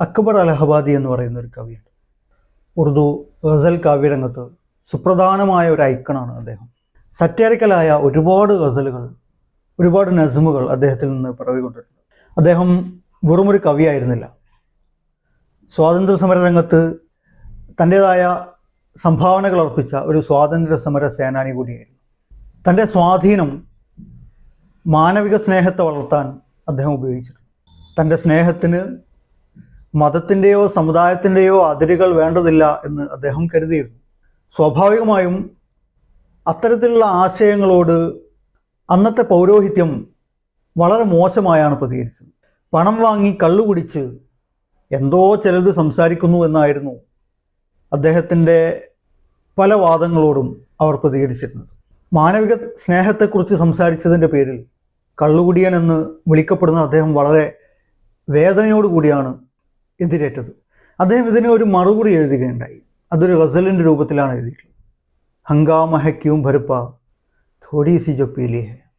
അക്ബർ അലഹബാദി എന്ന് പറയുന്ന ഒരു കവിയുണ്ട്. ഉറുദു ഗസൽ കാവ്യരംഗത്ത് സുപ്രധാനമായ ഒരു ഐക്കണാണ് അദ്ദേഹം. സറ്റാരിക്കലായ ഒരുപാട് ഗസലുകൾ ഒരുപാട് നസ്മുകൾ അദ്ദേഹത്തിൽ നിന്ന് പിറവികൊണ്ടിട്ടുണ്ട് അദ്ദേഹം വെറുമൊരു കവിയായിരുന്നില്ല. സ്വാതന്ത്ര്യ സമര രംഗത്ത് തന്റേതായ സംഭാവനകൾ അർപ്പിച്ച ഒരു സ്വാതന്ത്ര്യ സമര സേനാനി കൂടിയായിരുന്നു. തന്റെ സ്വാധീനം മാനവിക സ്നേഹത്തെ വളർത്താൻ അദ്ദേഹം ഉപയോഗിച്ചിട്ടുണ്ട് തന്റെ സ്നേഹത്തിന് മതത്തിന്റെയോ സമുദായത്തിന്റെയോ അതിരുകൾ വേണ്ടതില്ല എന്ന് അദ്ദേഹം കരുതിയിരുന്നു. സ്വാഭാവികമായും അത്തരത്തിലുള്ള ആശയങ്ങളോട് അന്നത്തെ പൗരോഹിത്യം വളരെ മോശമായാണ് പ്രതികരിച്ചത്. പണം വാങ്ങി കള്ളു കുടിച്ച് എന്തോ ചിലത് സംസാരിക്കുന്നു എന്നായിരുന്നു അദ്ദേഹത്തിന്റെ പല വാദങ്ങളോടും അവർ പ്രതികരിച്ചിരുന്നത്. മാനവിക സ്നേഹത്തെക്കുറിച്ച് സംസാരിച്ചതിന്റെ പേരിൽ കള്ളുകുടിയൻ എന്ന് വിളിക്കപ്പെടുന്ന അദ്ദേഹം വളരെ വേദനയോടുകൂടിയാണ് എതിരേറ്റത്. അദ്ദേഹം ഇതിന് ഒരു മറുപടി എഴുതുകയുണ്ടായി. അതൊരു ഗസലിന്റെ രൂപത്തിലാണ് എഴുതിയിട്ടുള്ളത്. ഹങ്കാമ ഹെ ക്യൂം ഭരപ്പ തോടി സി ജോ പീലി ഹെ.